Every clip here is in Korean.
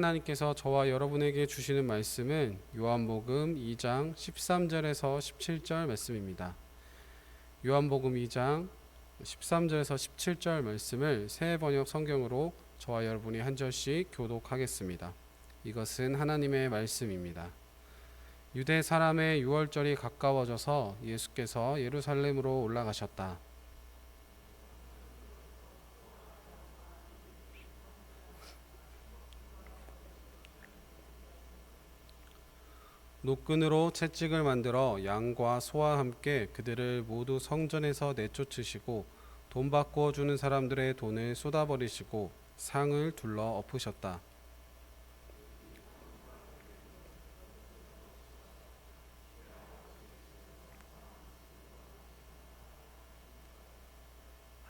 하나님께서 저와 여러분에게 주시는 말씀은 요한복음 2장 13절에서 17절 말씀입니다. 요한복음 2장 13절에서 17절 말씀을 새 번역 성경으로 저와 여러분이 한 절씩 교독하겠습니다. 이것은 하나님의 말씀입니다. 유대 사람의 유월절이 가까워져서 예수께서 예루살렘으로 올라가셨다. 노끈으로 채찍을 만들어 양과 소와 함께 그들을 모두 성전에서 내쫓으시고 돈 바꾸어 주는 사람들의 돈을 쏟아버리시고 상을 둘러 엎으셨다.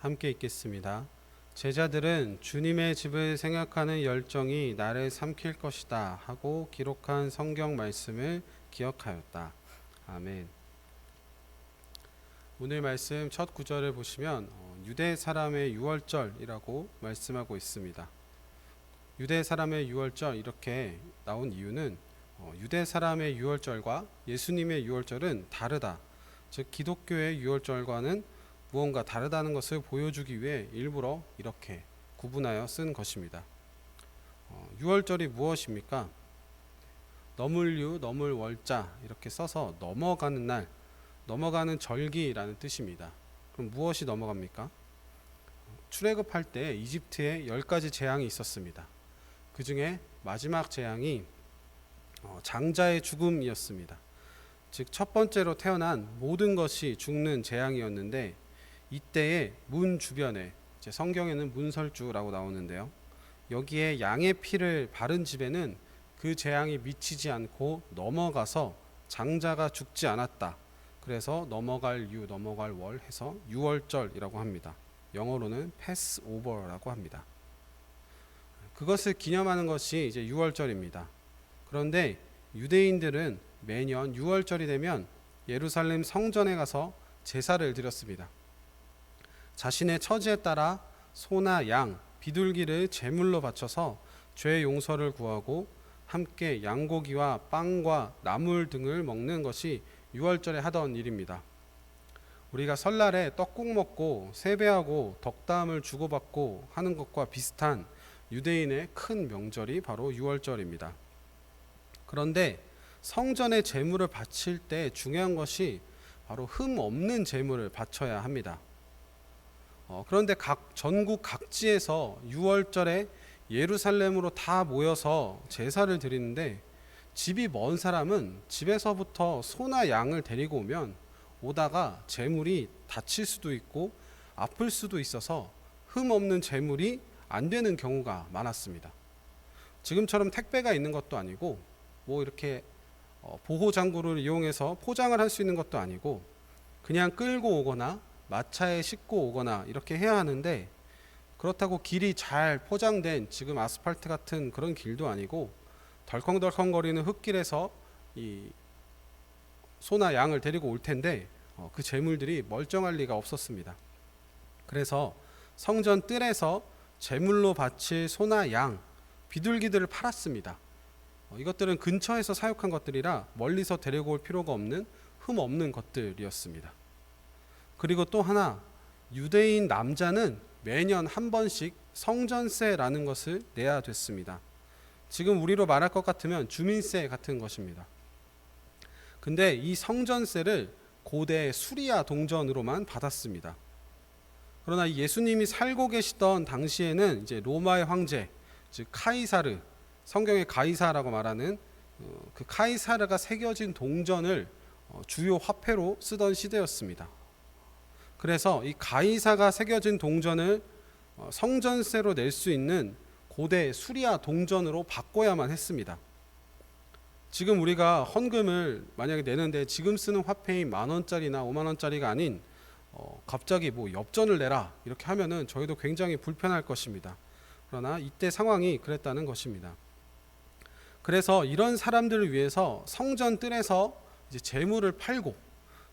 함께 읽겠습니다. 제자들은 주님의 집을 생각하는 열정이 나를 삼킬 것이다 하고 기록한 성경 말씀을 기억하였다. 아멘. 오늘 말씀 첫 구절을 보시면 어, 유대 사람의 유월절이라고 말씀하고 있습니다. 유대 사람의 유월절 이렇게 나온 이유는 어, 유대 사람의 유월절과 예수님의 유월절은 다르다. 즉 기독교의 유월절과는 무언가 다르다는 것을 보여주기 위해 일부러 이렇게 구분하여 쓴 것입니다. 어, 유월절이 무엇입니까? 너물유, 너물월자 이렇게 써서 넘어가는 날, 넘어가는 절기라는 뜻입니다. 그럼 무엇이 넘어갑니까? 출애굽할 때 이집트에 열 가지 재앙이 있었습니다. 그 중에 마지막 재앙이 어, 장자의 죽음이었습니다. 즉 첫 번째로 태어난 모든 것이 죽는 재앙이었는데 이때에 문 주변에 성경에는 문설주라고 나오는데요. 여기에 양의 피를 바른 집에는 그 재앙이 미치지 않고 넘어가서 장자가 죽지 않았다. 그래서 넘어갈 유, 넘어갈 월 해서 유월절이라고 합니다. 영어로는 패스 오버라고 합니다. 그것을 기념하는 것이 이제 유월절입니다. 그런데 유대인들은 매년 유월절이 되면 예루살렘 성전에 가서 제사를 드렸습니다. 자신의 처지에 따라 소나 양, 비둘기를 제물로 바쳐서 죄 용서를 구하고 함께 양고기와 빵과 나물 등을 먹는 것이 유월절에 하던 일입니다. 우리가 설날에 떡국 먹고 세배하고 덕담을 주고받고 하는 것과 비슷한 유대인의 큰 명절이 바로 유월절입니다. 그런데 성전에 제물을 바칠 때 중요한 것이 바로 흠 없는 제물을 바쳐야 합니다. 어, 그런데 각 전국 각지에서 6월절에 예루살렘으로 다 모여서 제사를 드리는데 집이 먼 사람은 집에서부터 소나 양을 데리고 오면 오다가 재물이 다칠 수도 있고 아플 수도 있어서 흠 없는 재물이 안 되는 경우가 많았습니다. 지금처럼 택배가 있는 것도 아니고 뭐 이렇게 어, 보호 장구를 이용해서 포장을 할 수 있는 것도 아니고 그냥 끌고 오거나 마차에 싣고 오거나 이렇게 해야 하는데 그렇다고 길이 잘 포장된 지금 아스팔트 같은 그런 길도 아니고 덜컹덜컹거리는 흙길에서 이 소나 양을 데리고 올 텐데 어, 그 재물들이 멀쩡할 리가 없었습니다. 그래서 성전 뜰에서 재물로 바칠 소나 양, 비둘기들을 팔았습니다. 어, 이것들은 근처에서 사육한 것들이라 멀리서 데리고 올 필요가 없는 흠 없는 것들이었습니다. 그리고 또 하나 유대인 남자는 매년 한 번씩 성전세라는 것을 내야 됐습니다. 지금 우리로 말할 것 같으면 주민세 같은 것입니다. 근데 이 성전세를 고대 수리아 동전으로만 받았습니다. 그러나 예수님이 살고 계시던 당시에는 이제 로마의 황제, 즉 카이사르, 성경의 가이사라고 말하는 어, 그 카이사르가 새겨진 동전을 어, 주요 화폐로 쓰던 시대였습니다. 그래서 이 가이사가 새겨진 동전을 어, 성전세로 낼 수 있는 고대 수리아 동전으로 바꿔야만 했습니다. 지금 우리가 헌금을 만약에 내는데 지금 쓰는 화폐인 만 원짜리나 오만 원짜리가 아닌 어, 갑자기 뭐 엽전을 내라 이렇게 하면은 저희도 굉장히 불편할 것입니다. 그러나 이때 상황이 그랬다는 것입니다. 그래서 이런 사람들을 위해서 성전 뜰에서 이제 재물을 팔고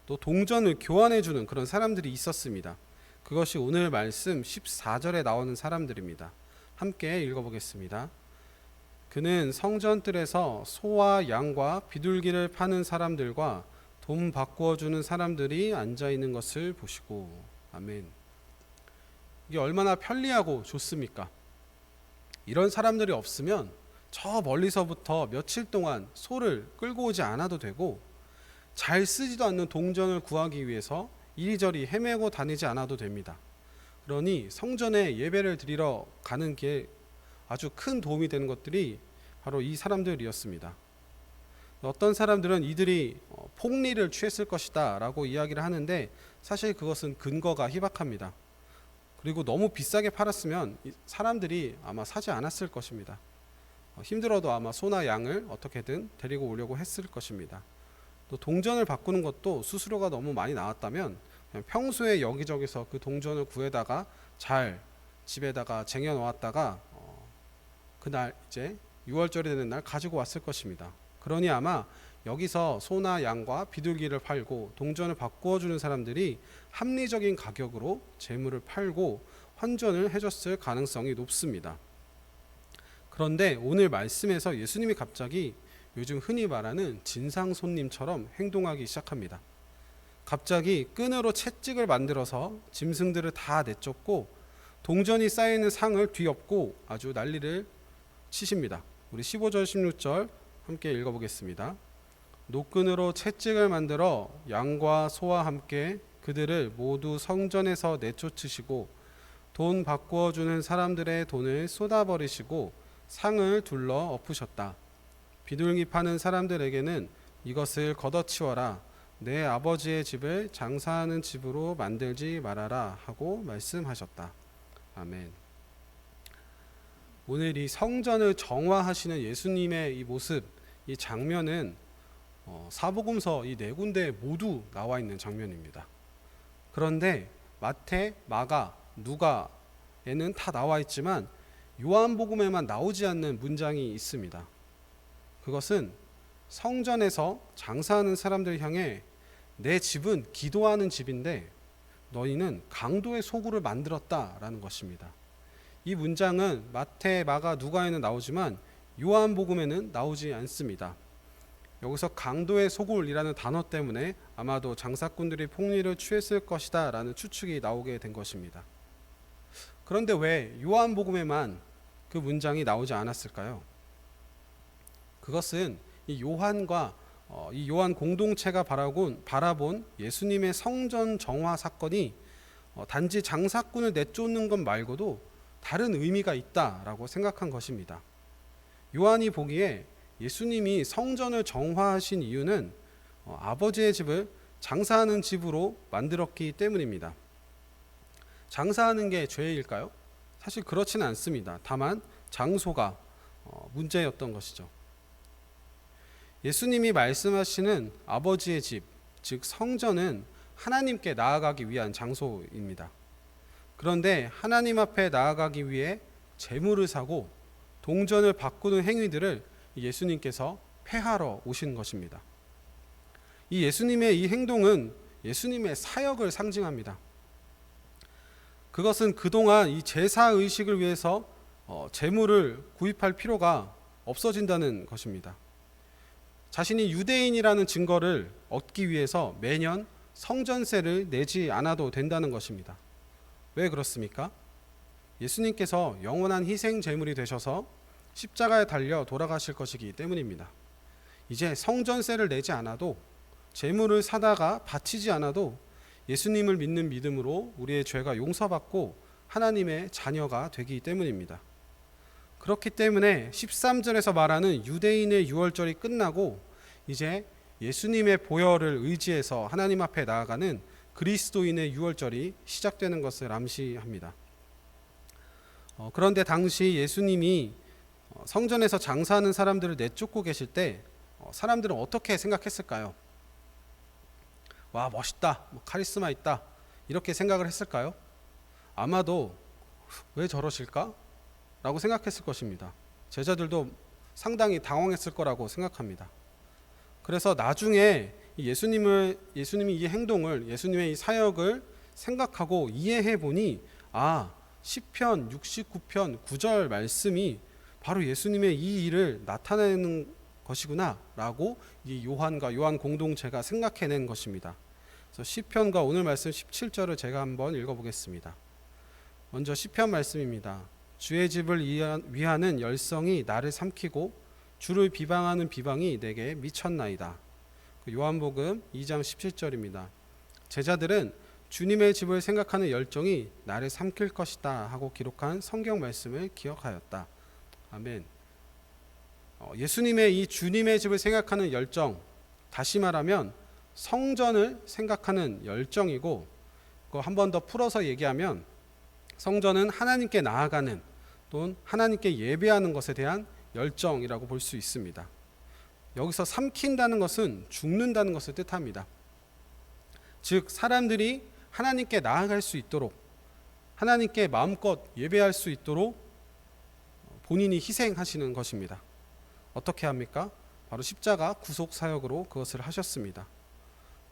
또 동전을 교환해 주는 그런 사람들이 있었습니다. 그것이 오늘 말씀 14절에 나오는 사람들입니다. 함께 읽어보겠습니다. 그는 성전뜰에서 소와 양과 비둘기를 파는 사람들과 돈 바꾸어 주는 사람들이 앉아 있는 것을 보시고 아멘. 이게 얼마나 편리하고 좋습니까? 이런 사람들이 없으면 저 멀리서부터 며칠 동안 소를 끌고 오지 않아도 되고 잘 쓰지도 않는 동전을 구하기 위해서 이리저리 헤매고 다니지 않아도 됩니다. 그러니 성전에 예배를 드리러 가는 게 아주 큰 도움이 되는 것들이 바로 이 사람들이었습니다. 어떤 사람들은 이들이 어, 폭리를 취했을 것이다 라고 이야기를 하는데 사실 그것은 근거가 희박합니다. 그리고 너무 비싸게 팔았으면 이 사람들이 아마 사지 않았을 것입니다. 어, 힘들어도 아마 소나 양을 어떻게든 데리고 오려고 했을 것입니다. 또 동전을 바꾸는 것도 수수료가 너무 많이 나왔다면 평소에 여기저기서 그 동전을 구해다가 잘 집에다가 쟁여 놓았다가 어, 그날 이제 6월절이 되는 날 가지고 왔을 것입니다. 그러니 아마 여기서 소나 양과 비둘기를 팔고 동전을 바꾸어 주는 사람들이 합리적인 가격으로 재물을 팔고 환전을 해줬을 가능성이 높습니다. 그런데 오늘 말씀에서 예수님이 갑자기 요즘 흔히 말하는 진상 손님처럼 행동하기 시작합니다. 갑자기 끈으로 채찍을 만들어서 짐승들을 다 내쫓고 동전이 쌓여 있는 상을 뒤엎고 아주 난리를 치십니다. 우리 15절 16절 함께 읽어보겠습니다. 노끈으로 채찍을 만들어 양과 소와 함께 그들을 모두 성전에서 내쫓으시고 돈 바꾸어 주는 사람들의 돈을 쏟아버리시고 상을 둘러 엎으셨다. 비둘기 파는 사람들에게는 이것을 걷어치워라. 내 아버지의 집을 장사하는 집으로 만들지 말아라 하고 말씀하셨다. 아멘. 오늘 이 성전을 정화하시는 예수님의 이 모습, 이 장면은 어, 사복음서 이 네 군데 모두 나와 있는 장면입니다. 그런데 마태, 마가, 누가에는 다 나와 있지만 요한복음에만 나오지 않는 문장이 있습니다. 그것은 성전에서 장사하는 사람들 향해 내 집은 기도하는 집인데 너희는 강도의 소굴을 만들었다라는 것입니다. 이 문장은 마태, 마가, 누가에는 나오지만 요한복음에는 나오지 않습니다. 여기서 강도의 소굴이라는 단어 때문에 아마도 장사꾼들이 폭리를 취했을 것이다 라는 추측이 나오게 된 것입니다. 그런데 왜 요한복음에만 그 문장이 나오지 않았을까요? 그것은 이 요한과 어, 이 요한 공동체가 바라본, 바라본 예수님의 성전 정화 사건이 어, 단지 장사꾼을 내쫓는 것 말고도 다른 의미가 있다라고 생각한 것입니다. 요한이 보기에 예수님이 성전을 정화하신 이유는 어, 아버지의 집을 장사하는 집으로 만들었기 때문입니다. 장사하는 게 죄일까요? 사실 그렇지는 않습니다. 다만 장소가 어, 문제였던 것이죠. 예수님이 말씀하시는 아버지의 집, 즉 성전은 하나님께 나아가기 위한 장소입니다. 그런데 하나님 앞에 나아가기 위해 재물을 사고 동전을 바꾸는 행위들을 예수님께서 폐하러 오신 것입니다. 이 예수님의 이 행동은 예수님의 사역을 상징합니다. 그것은 그동안 이 제사 의식을 위해서 어, 재물을 구입할 필요가 없어진다는 것입니다. 자신이 유대인이라는 증거를 얻기 위해서 매년 성전세를 내지 않아도 된다는 것입니다. 왜 그렇습니까? 예수님께서 영원한 희생 제물이 되셔서 십자가에 달려 돌아가실 것이기 때문입니다. 이제 성전세를 내지 않아도 제물을 사다가 바치지 않아도 예수님을 믿는 믿음으로 우리의 죄가 용서받고 하나님의 자녀가 되기 때문입니다. 그렇기 때문에 13절에서 말하는 유대인의 유월절이 끝나고 이제 예수님의 보혈을 의지해서 하나님 앞에 나아가는 그리스도인의 유월절이 시작되는 것을 암시합니다. 어, 그런데 당시 예수님이 어, 성전에서 장사하는 사람들을 내쫓고 계실 때 어, 사람들은 어떻게 생각했을까요? 와 멋있다, 뭐 카리스마 있다 이렇게 생각을 했을까요? 아마도 왜 저러실까? 라고 생각했을 것입니다. 제자들도 상당히 당황했을 거라고 생각합니다. 그래서 나중에 예수님을 예수님이 이 행동을 예수님의 이 사역을 생각하고 이해해 보니 아 시편 69편 9절 말씀이 바로 예수님의 이 일을 나타내는 것이구나라고 이 요한과 요한 공동체가 생각해낸 것입니다. 그래서 시편과 오늘 말씀 17절을 제가 한번 읽어보겠습니다. 먼저 시편 말씀입니다. 주의 집을 위하는 열성이 나를 삼키고 주를 비방하는 비방이 내게 미쳤나이다. 그 요한복음 2장 17절입니다. 제자들은 주님의 집을 생각하는 열정이 나를 삼킬 것이다 하고 기록한 성경 말씀을 기억하였다. 아멘. 어, 예수님의 이 주님의 집을 생각하는 열정, 다시 말하면 성전을 생각하는 열정이고, 한번 더 풀어서 얘기하면 성전은 하나님께 나아가는 또는 하나님께 예배하는 것에 대한 열정이라고 볼 수 있습니다. 여기서 삼킨다는 것은 죽는다는 것을 뜻합니다. 즉 사람들이 하나님께 나아갈 수 있도록 하나님께 마음껏 예배할 수 있도록 본인이 희생하시는 것입니다. 어떻게 합니까? 바로 십자가 구속 사역으로 그것을 하셨습니다.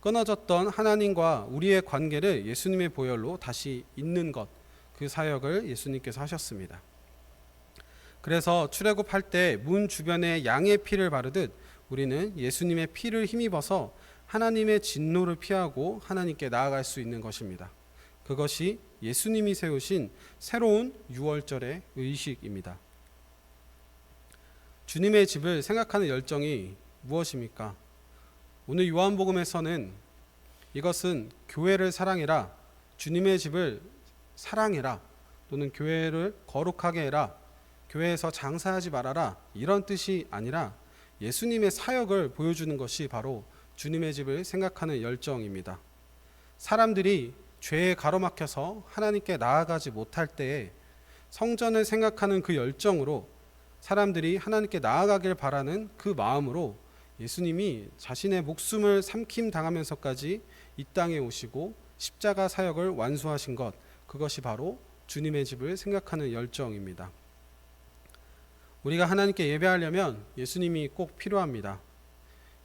끊어졌던 하나님과 우리의 관계를 예수님의 보혈로 다시 잇는 것, 그 사역을 예수님께서 하셨습니다. 그래서 출애굽할 때 문 주변에 양의 피를 바르듯 우리는 예수님의 피를 힘입어서 하나님의 진노를 피하고 하나님께 나아갈 수 있는 것입니다. 그것이 예수님이 세우신 새로운 유월절의 의식입니다. 주님의 집을 생각하는 열정이 무엇입니까? 오늘 요한복음에서는 이것은 교회를 사랑해라, 주님의 집을 사랑해라, 또는 교회를 거룩하게 해라, 교회에서 장사하지 말아라, 이런 뜻이 아니라 예수님의 사역을 보여주는 것이 바로 주님의 집을 생각하는 열정입니다. 사람들이 죄에 가로막혀서 하나님께 나아가지 못할 때에 성전을 생각하는 그 열정으로 사람들이 하나님께 나아가길 바라는 그 마음으로 예수님이 자신의 목숨을 삼킴 당하면서까지 이 땅에 오시고 십자가 사역을 완수하신 것 그것이 바로 주님의 집을 생각하는 열정입니다. 우리가 하나님께 예배하려면 예수님이 꼭 필요합니다.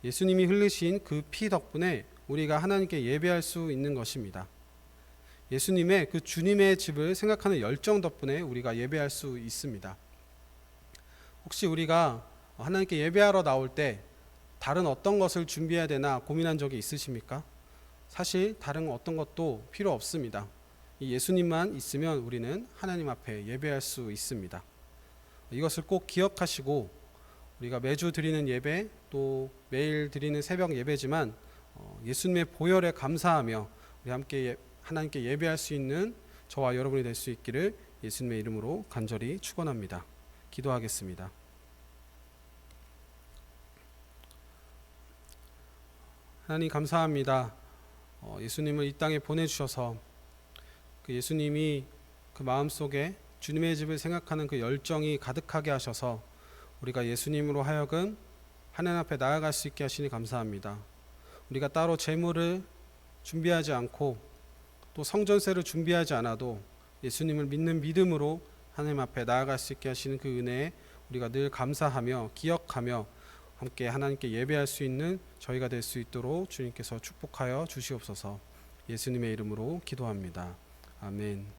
예수님이 흘리신 그 피 덕분에 우리가 하나님께 예배할 수 있는 것입니다. 예수님의 그 주님의 집을 생각하는 열정 덕분에 우리가 예배할 수 있습니다. 혹시 우리가 하나님께 예배하러 나올 때 다른 어떤 것을 준비해야 되나 고민한 적이 있으십니까? 사실 다른 어떤 것도 필요 없습니다. 예수님만 있으면 우리는 하나님 앞에 예배할 수 있습니다. 이것을 꼭 기억하시고 우리가 매주 드리는 예배 또 매일 드리는 새벽 예배지만 어, 예수님의 보혈에 감사하며 우리 함께 예, 하나님께 예배할 수 있는 저와 여러분이 될 수 있기를 예수님의 이름으로 간절히 축원합니다. 기도하겠습니다. 하나님 감사합니다. 어, 예수님을 이 땅에 보내주셔서 그 예수님이 그 마음 속에 주님의 집을 생각하는 그 열정이 가득하게 하셔서 우리가 예수님으로 하여금 하나님 앞에 나아갈 수 있게 하시니 감사합니다. 우리가 따로 재물을 준비하지 않고 또 성전세를 준비하지 않아도 예수님을 믿는 믿음으로 하나님 앞에 나아갈 수 있게 하시는 그 은혜에 우리가 늘 감사하며 기억하며 함께 하나님께 예배할 수 있는 저희가 될 수 있도록 주님께서 축복하여 주시옵소서 예수님의 이름으로 기도합니다. 아멘.